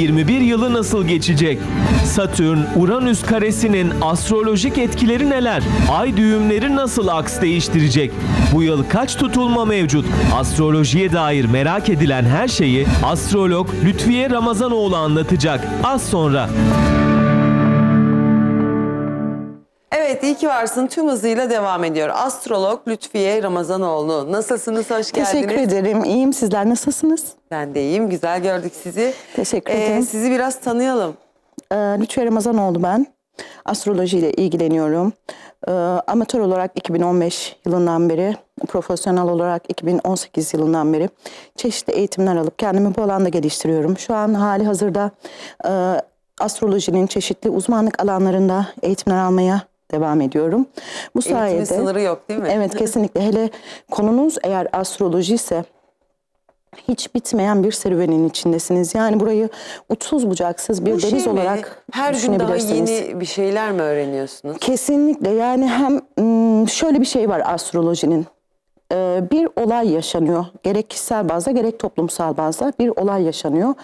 2021 yılı nasıl geçecek? Satürn, Uranüs karesinin astrolojik etkileri neler? Ay düğümleri nasıl aks değiştirecek? Bu yıl kaç tutulma mevcut? Astrolojiye dair merak edilen her şeyi astrolog Lütfiye Ramazanoğlu anlatacak. Az sonra. Evet iyi ki varsın tüm hızıyla devam ediyor. Astrolog Lütfiye Ramazanoğlu. Nasılsınız? Hoş geldiniz. Teşekkür ederim. İyiyim. Sizler nasılsınız? Ben de iyiyim. Güzel gördük sizi. Teşekkür Ee, ederim. sizi biraz tanıyalım. Ee, Lütfiye Ramazanoğlu ben. Astrolojiyle ilgileniyorum. Ee, amatör olarak 2015 yılından beri, profesyonel olarak 2018 yılından beri çeşitli eğitimler alıp kendimi bu alanda geliştiriyorum. Şu an hali hazırda e, astrolojinin çeşitli uzmanlık alanlarında eğitimler almaya devam ediyorum. Bu Eğitimin sayede sınırı yok değil mi? Evet kesinlikle. Hele konunuz eğer astroloji ise hiç bitmeyen bir serüvenin içindesiniz. Yani burayı uçsuz bucaksız bir Bu şey deniz mi? olarak Her gün daha düşünebilirsiniz. yeni bir şeyler mi öğreniyorsunuz? Kesinlikle yani hem şöyle bir şey var astrolojinin. Ee, Bir olay yaşanıyor. Gerek kişisel bazda gerek toplumsal bazda bir olay yaşanıyor.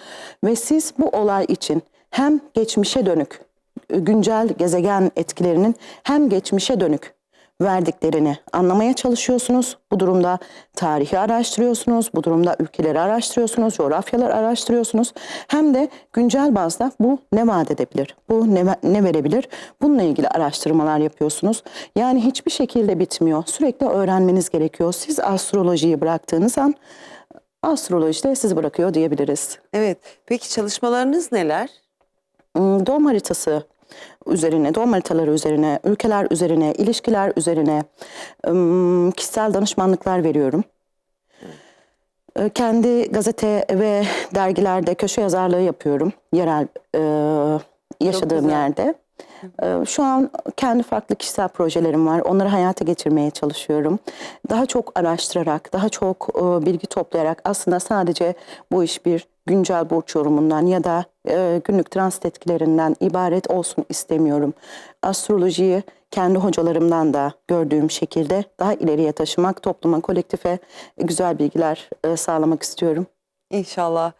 Ve siz bu olay için hem geçmişe dönük güncel gezegen etkilerinin hem geçmişe dönük verdiklerini anlamaya çalışıyorsunuz. Bu durumda tarihi araştırıyorsunuz, bu durumda ülkeleri araştırıyorsunuz, coğrafyalar araştırıyorsunuz. Hem de güncel bazda bu ne vaat edebilir, bu ne, ne verebilir, bununla ilgili araştırmalar yapıyorsunuz. Yani hiçbir şekilde bitmiyor. Sürekli öğrenmeniz gerekiyor. Siz astrolojiyi bıraktığınız an astroloji de sizi bırakıyor diyebiliriz. Evet. Peki çalışmalarınız neler? Hmm, doğum haritası üzerine, doğum haritaları üzerine, ülkeler üzerine, ilişkiler üzerine ım, kişisel danışmanlıklar veriyorum. Ee, Kendi gazete ve dergilerde köşe yazarlığı yapıyorum yerel e, yaşadığım yerde. Ee, Şu an kendi farklı kişisel projelerim var. Onları hayata geçirmeye çalışıyorum. Daha çok araştırarak, daha çok e, bilgi toplayarak aslında sadece bu iş bir güncel burç yorumundan ya da e, günlük transit etkilerinden ibaret olsun istemiyorum. Astrolojiyi kendi hocalarımdan da gördüğüm şekilde daha ileriye taşımak, topluma, kolektife güzel bilgiler e, sağlamak istiyorum. İnşallah.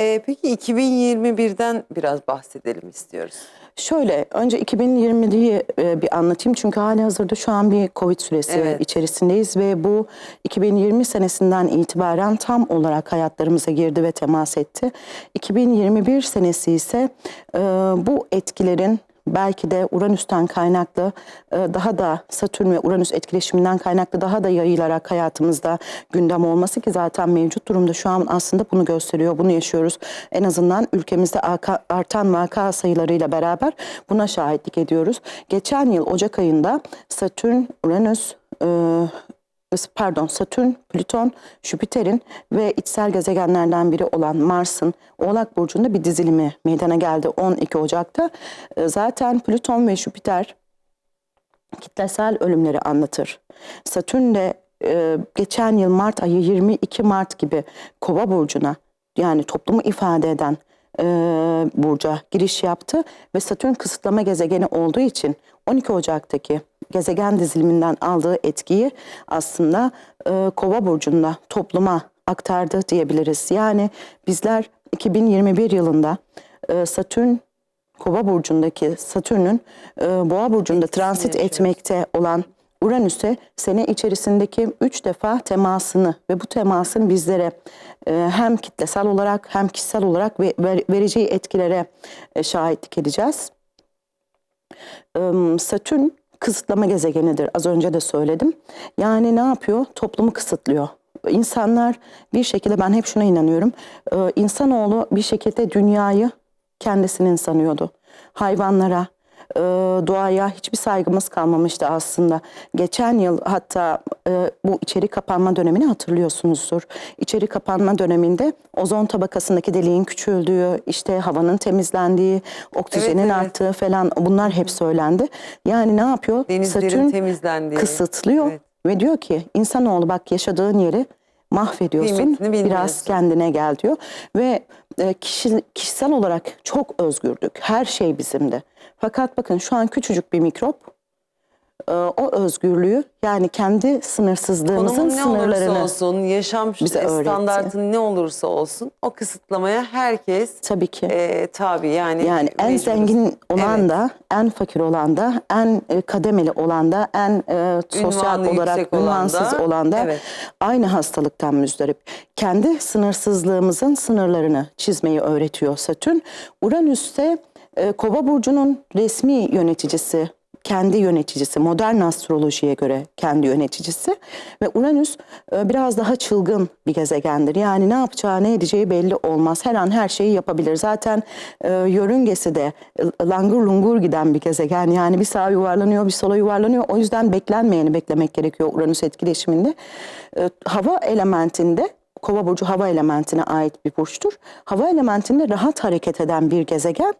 Ee, peki 2021'den biraz bahsedelim istiyoruz. Şöyle önce 2020'yi e, bir anlatayım çünkü hali hazırda şu an bir Covid süresi Evet. içerisindeyiz ve bu 2020 senesinden itibaren tam olarak hayatlarımıza girdi ve temas etti. 2021 senesi ise e, bu etkilerin belki de Uranüs'ten kaynaklı e, daha da Satürn ve Uranüs etkileşiminden kaynaklı daha da yayılarak hayatımızda gündem olması ki zaten mevcut durumda şu an aslında bunu gösteriyor, bunu yaşıyoruz. En azından ülkemizde artan vaka sayılarıyla beraber buna şahitlik ediyoruz. Geçen yıl Ocak ayında Satürn, Uranüs, e, pardon Satürn, Plüton, Jüpiter'in ve içsel gezegenlerden biri olan Mars'ın Oğlak Burcu'nda bir dizilimi meydana geldi 12 Ocak'ta. E, Zaten Plüton ve Jüpiter kitlesel ölümleri anlatır. Satürn de e, geçen yıl Mart ayı 22 Mart gibi Kova burcuna yani toplumu ifade eden e, giriş yaptı ve Satürn kısıtlama gezegeni olduğu için 12 Ocak'taki gezegen diziliminden aldığı etkiyi aslında e, Kova burcunda topluma aktardı diyebiliriz. Yani bizler 2021 yılında e, Satürn Kova burcundaki Satürn'ün e, Boğa burcunda transit yaşıyoruz. etmekte olan Uranüs'e sene içerisindeki üç defa temasını ve bu temasın bizlere e, hem kitlesel olarak hem kişisel olarak ve ver- vereceği etkilere e, şahitlik edeceğiz. Satürn kısıtlama gezegenidir. Az önce de söyledim. Yani ne yapıyor? Toplumu kısıtlıyor. İnsanlar bir şekilde ben hep şuna inanıyorum. Ee, insanoğlu bir şekilde dünyayı kendisinin sanıyordu. Hayvanlara, e, doğaya hiçbir saygımız kalmamıştı aslında. Geçen yıl hatta e, bu içeri kapanma dönemini hatırlıyorsunuzdur. İçeri kapanma döneminde ozon tabakasındaki deliğin küçüldüğü, işte havanın temizlendiği, oksijenin Evet, evet. arttığı falan bunlar hep söylendi. Yani ne yapıyor? Denizlerin Satürn temizlendiği. kısıtlıyor Evet. ve diyor ki insanoğlu bak yaşadığın yeri mahvediyorsun. Biraz kendine gel diyor. Ve e, kişi, kişisel olarak çok özgürdük. Her şey bizimdi. Fakat bakın şu an küçücük bir mikrop e, o özgürlüğü yani kendi sınırsızlığımızın ne olursa sınırlarını olsun, yaşam bize öğretti. standartın ne olursa olsun o kısıtlamaya herkes tabii ki. e, tabi yani. Yani en mecburuz. zengin olan Evet. da, en fakir olan da, en e, kademeli olan da, en e, sosyal Ünvanı olarak yüksek olan ünvansız da, olan da evet. Aynı hastalıktan müzdarip. Kendi sınırsızlığımızın sınırlarını çizmeyi öğretiyor Satürn. Uranüs'te e, Kova burcunun resmi yöneticisi, kendi yöneticisi, modern astrolojiye göre kendi yöneticisi ve Uranüs e, biraz daha çılgın bir gezegendir. Yani ne yapacağı, ne edeceği belli olmaz. Her an her şeyi yapabilir. Zaten e, yörüngesi de langur lungur giden bir gezegen. Yani bir sağa yuvarlanıyor, bir sola yuvarlanıyor. O yüzden beklenmeyeni beklemek gerekiyor Uranüs etkileşiminde. E, hava elementinde Kova burcu hava elementine ait bir burçtur. Hava elementinde rahat hareket eden bir gezegen.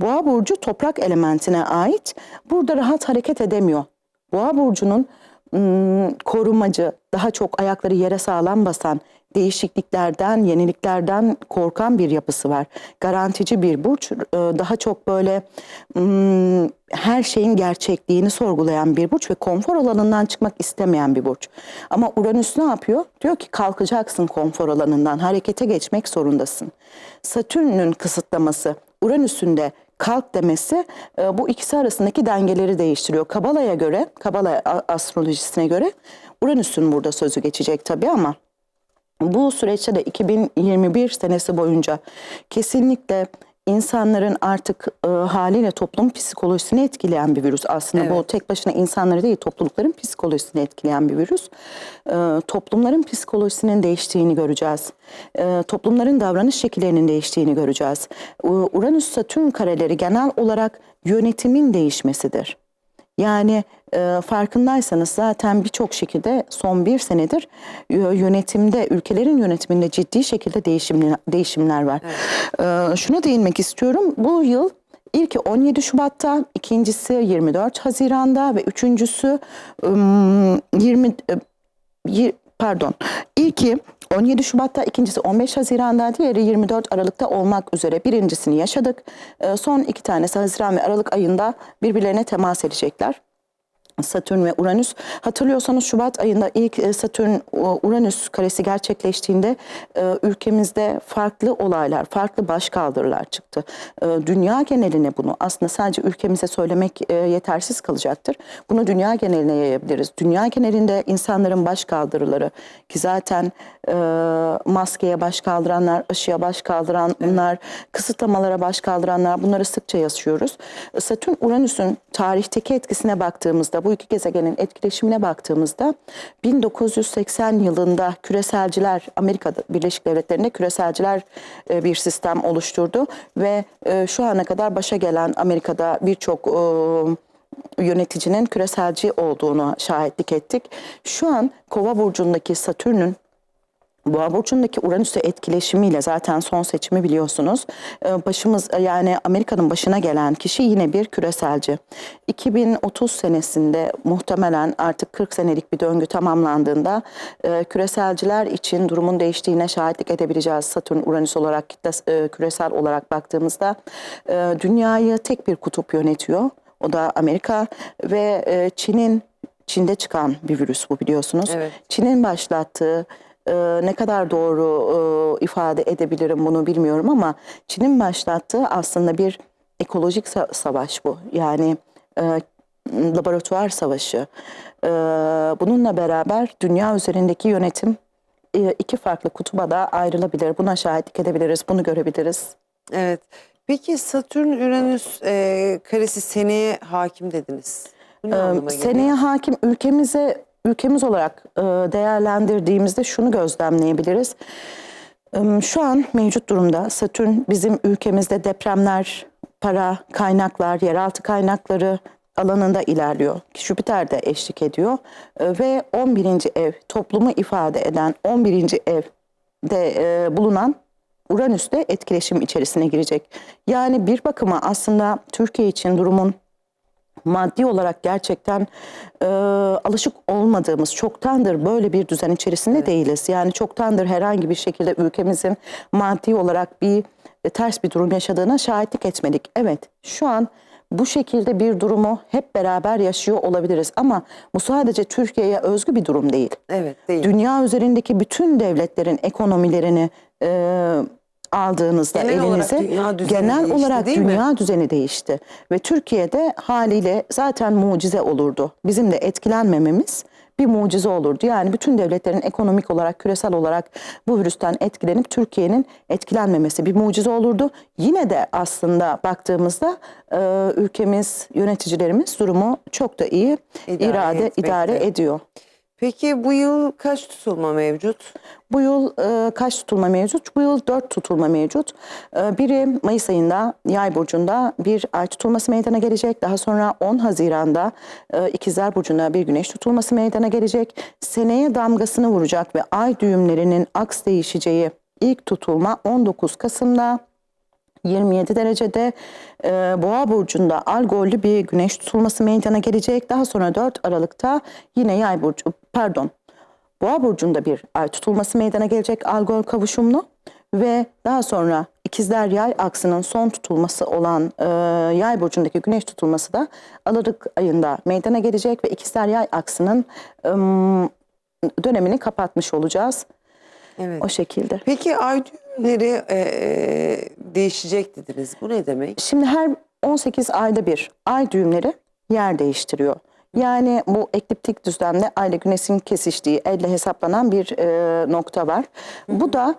Boğa burcu toprak elementine ait. Burada rahat hareket edemiyor. Boğa burcunun ım, korumacı, daha çok ayakları yere sağlam basan, değişikliklerden, yeniliklerden korkan bir yapısı var. Garantici bir burç, e, daha çok böyle ım, her şeyin gerçekliğini sorgulayan bir burç ve konfor alanından çıkmak istemeyen bir burç. Ama Uranüs ne yapıyor? Diyor ki kalkacaksın konfor alanından, harekete geçmek zorundasın. Satürn'ün kısıtlaması, Uranüs'ün de kalk demesi e, bu ikisi arasındaki dengeleri değiştiriyor. Kabala'ya göre, Kabala astrolojisine göre Uranüs'ün burada sözü geçecek tabii ama bu süreçte de 2021 senesi boyunca kesinlikle insanların artık e, haliyle toplum psikolojisini etkileyen bir virüs. Aslında bu Evet. tek başına insanları değil toplulukların psikolojisini etkileyen bir virüs. E, toplumların psikolojisinin değiştiğini göreceğiz. E, toplumların davranış şekillerinin değiştiğini göreceğiz. E, Uranüs-Satürn kareleri genel olarak yönetimin değişmesidir. Yani e, farkındaysanız zaten birçok şekilde son bir senedir yönetimde, ülkelerin yönetiminde ciddi şekilde değişimler, değişimler var. E, şuna değinmek istiyorum. Bu yıl ilki 17 Şubat'ta, ikincisi 24 Haziran'da ve üçüncüsü ım, 20 e, pardon ilki 17 Şubat'ta ikincisi 15 Haziran'da diğeri 24 Aralık'ta olmak üzere birincisini yaşadık. Ee, son iki tanesi Haziran ve Aralık ayında birbirlerine temas edecekler. Satürn ve Uranüs. Hatırlıyorsanız Şubat ayında ilk e, Satürn-Uranüs karesi gerçekleştiğinde e, ülkemizde farklı olaylar, farklı başkaldırılar çıktı. E, Dünya geneline bunu aslında sadece ülkemize söylemek yetersiz kalacaktır. Bunu dünya geneline yayabiliriz. Dünya genelinde insanların başkaldırıları ki zaten maskeye baş kaldıranlar, aşıya baş kaldıranlar, kısıtlamalara baş kaldıranlar bunları sıkça yaşıyoruz. Satürn Uranüs'ün tarihteki etkisine baktığımızda, bu iki gezegenin etkileşimine baktığımızda 1980 yılında küreselciler Amerika Birleşik Devletleri'nde küreselciler e, bir sistem oluşturdu ve e, şu ana kadar başa gelen Amerika'da birçok e, yöneticinin küreselci olduğunu şahitlik ettik. Şu an Kova burcundaki Satürn'ün Boğa burcundaki Uranüs'e etkileşimiyle zaten son seçimi biliyorsunuz. Ee, Başımız yani Amerika'nın başına gelen kişi yine bir küreselci. 2030 senesinde muhtemelen artık 40 senelik bir döngü tamamlandığında e, küreselciler için durumun değiştiğine şahitlik edebileceğiz. Satürn Uranüs olarak kitle e, küresel olarak baktığımızda e, dünyayı tek bir kutup yönetiyor. O da Amerika ve Çin'in Çin'de çıkan bir virüs bu biliyorsunuz. Evet. Çin'in başlattığı e, ne kadar doğru e, ifade edebilirim bunu bilmiyorum ama Çin'in başlattığı aslında bir ekolojik sa- savaş bu. Yani e, laboratuvar savaşı. E, bununla beraber dünya üzerindeki yönetim e, iki farklı kutuba da ayrılabilir. Buna şahitlik edebiliriz, bunu görebiliriz. Evet. Peki Satürn-Uranüs e, karesi seneye hakim dediniz. Ee, seneye hakim ülkemize ülkemiz olarak e, değerlendirdiğimizde şunu gözlemleyebiliriz. Ee, Şu an mevcut durumda Satürn bizim ülkemizde depremler, para, kaynaklar, yeraltı kaynakları alanında ilerliyor. Jüpiter de eşlik ediyor Ee, ve 11. ev toplumu ifade eden 11. evde e, bulunan Uranüs de etkileşim içerisine girecek. Yani bir bakıma aslında Türkiye için durumun maddi olarak gerçekten e, alışık olmadığımız çoktandır böyle bir düzen içerisinde değiliz. Yani çoktandır herhangi bir şekilde ülkemizin maddi olarak bir e, ters bir durum yaşadığına şahitlik etmedik. Evet şu an bu şekilde bir durumu hep beraber yaşıyor olabiliriz. Ama bu sadece Türkiye'ye özgü bir durum değil. Evet değil. Dünya üzerindeki bütün devletlerin ekonomilerini e, aldığınızda Genel olarak elinize dünya düzeni genel değişti, olarak değil mi? dünya düzeni değişti ve Türkiye'de haliyle zaten mucize olurdu. Bizim de etkilenmememiz bir mucize olurdu. Yani bütün devletlerin ekonomik olarak, küresel olarak bu virüsten etkilenip Türkiye'nin etkilenmemesi bir mucize olurdu. Yine de aslında baktığımızda e, ülkemiz, yöneticilerimiz durumu çok da iyi İdare irade, etmekte. idare ediyor. Peki bu yıl kaç tutulma mevcut? Bu yıl e, kaç tutulma mevcut? Bu yıl dört tutulma mevcut. E, biri Mayıs ayında Yay burcunda bir ay tutulması meydana gelecek. Daha sonra 10 Haziran'da e, İkizler burcunda bir güneş tutulması meydana gelecek. Seneye damgasını vuracak ve ay düğümlerinin aks değişeceği ilk tutulma 19 Kasım'da. 27 derecede e, Boğa burcunda Algol'lü bir güneş tutulması meydana gelecek. Daha sonra 4 Aralık'ta yine Yay burcu pardon Boğa burcunda bir ay tutulması meydana gelecek Algol kavuşumlu ve daha sonra İkizler Yay aksının son tutulması olan e, Yay burcundaki güneş tutulması da Aralık ayında meydana gelecek ve İkizler Yay aksının ım, dönemini kapatmış olacağız Evet. o şekilde. Peki ay düğümleri e, e, değişecek dediniz. Bu ne demek? Şimdi her 18 ayda bir ay düğümleri yer değiştiriyor. Yani bu ekliptik düzlemde ay ile güneşin kesiştiği elle hesaplanan bir e, nokta var. Bu da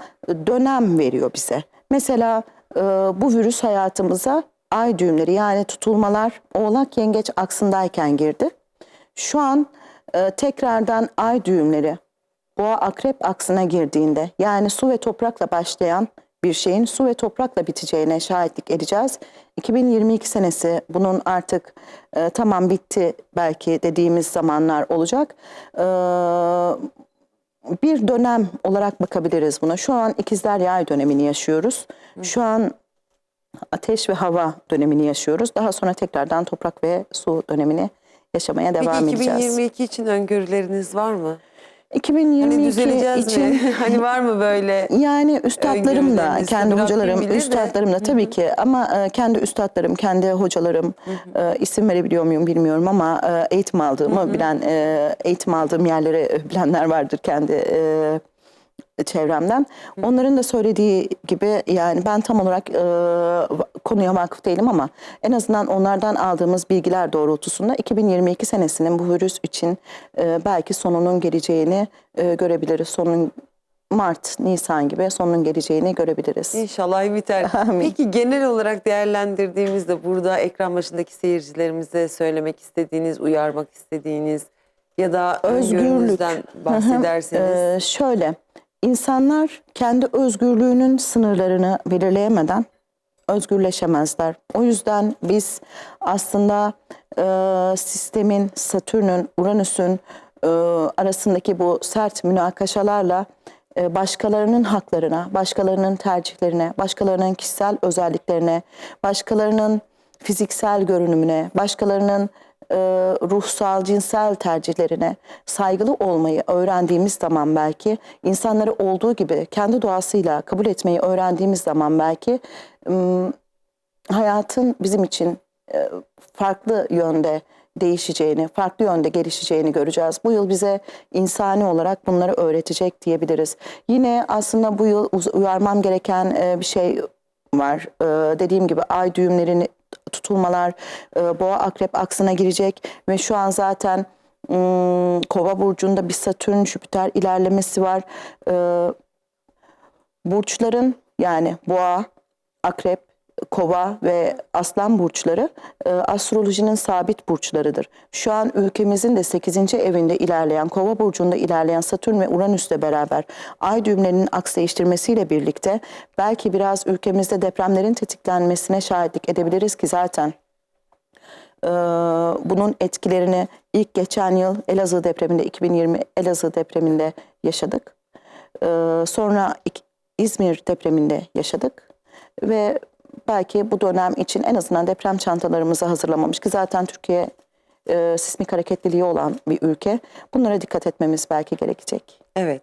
dönem veriyor bize. Mesela e, bu virüs hayatımıza ay düğümleri yani tutulmalar oğlak yengeç aksındayken girdi. Şu an e, tekrardan ay düğümleri boğa akrep aksına girdiğinde yani su ve toprakla başlayan bir şeyin su ve toprakla biteceğine şahitlik edeceğiz. 2022 senesi bunun artık e, tamam bitti belki dediğimiz zamanlar olacak. E, bir dönem olarak bakabiliriz buna. Şu an ikizler yay dönemini yaşıyoruz. Şu an ateş ve hava dönemini yaşıyoruz. Daha sonra tekrardan toprak ve su dönemini yaşamaya devam Peki edeceğiz. 2022 için öngörüleriniz var mı? 2022 Hani için mi? hani var mı böyle? Yani üstadlarım da, kendi hocalarım, bilir de. üstadlarım da tabii ki ama e, kendi üstadlarım, kendi hocalarım, e, isim verebiliyor muyum bilmiyorum ama e, eğitim aldığımı bilen, eğitim aldığım yerleri bilenler vardır kendi çevremden. Onların da söylediği gibi yani ben tam olarak e, konuya vakıf değilim ama en azından onlardan aldığımız bilgiler doğrultusunda 2022 senesinin bu virüs için e, belki sonunun geleceğini e, görebiliriz. Sonun Mart, Nisan gibi sonunun geleceğini görebiliriz. İnşallah biter. Amin. Peki genel olarak değerlendirdiğimizde burada ekran başındaki seyircilerimize söylemek istediğiniz, uyarmak istediğiniz ya da Özgürlük. öngörünüzden bahsederseniz. Ee, şöyle, insanlar kendi özgürlüğünün sınırlarını belirleyemeden özgürleşemezler. O yüzden biz aslında e, sistemin, Satürn'ün, Uranüs'ün e, arasındaki bu sert münakaşalarla e, başkalarının haklarına, başkalarının tercihlerine, başkalarının kişisel özelliklerine, başkalarının fiziksel görünümüne, başkalarının e, ruhsal, cinsel tercihlerine saygılı olmayı öğrendiğimiz zaman belki insanları olduğu gibi kendi doğasıyla kabul etmeyi öğrendiğimiz zaman belki ım, hayatın bizim için e, farklı yönde değişeceğini, farklı yönde gelişeceğini göreceğiz. Bu yıl bize insani olarak bunları öğretecek diyebiliriz. Yine aslında bu yıl uyarmam gereken e, bir şey var. E, dediğim gibi ay düğümlerini tutulmalar e, boğa akrep aksına girecek ve şu an zaten ım, kova burcunda bir satürn jüpiter ilerlemesi var. E, burçların yani boğa, akrep, kova ve aslan burçları e, astrolojinin sabit burçlarıdır. Şu an ülkemizin de 8. evinde ilerleyen kova burcunda ilerleyen Satürn ve Uranüs'le beraber ay düğümlerinin aks değiştirmesiyle birlikte belki biraz ülkemizde depremlerin tetiklenmesine şahitlik edebiliriz ki zaten e, bunun etkilerini ilk geçen yıl Elazığ depreminde 2020 Elazığ depreminde yaşadık. E, sonra İzmir depreminde yaşadık ve belki bu dönem için en azından deprem çantalarımızı hazırlamamış ki zaten Türkiye e, sismik hareketliliği olan bir ülke. Bunlara dikkat etmemiz belki gerekecek. Evet.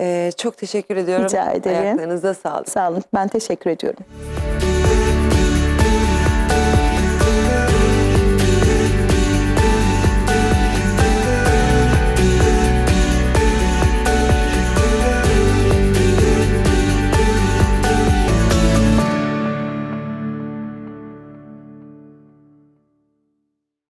Ee, çok teşekkür ediyorum. Rica ederim. Ayaklarınıza sağlık. Sağ olun. Ben teşekkür ediyorum.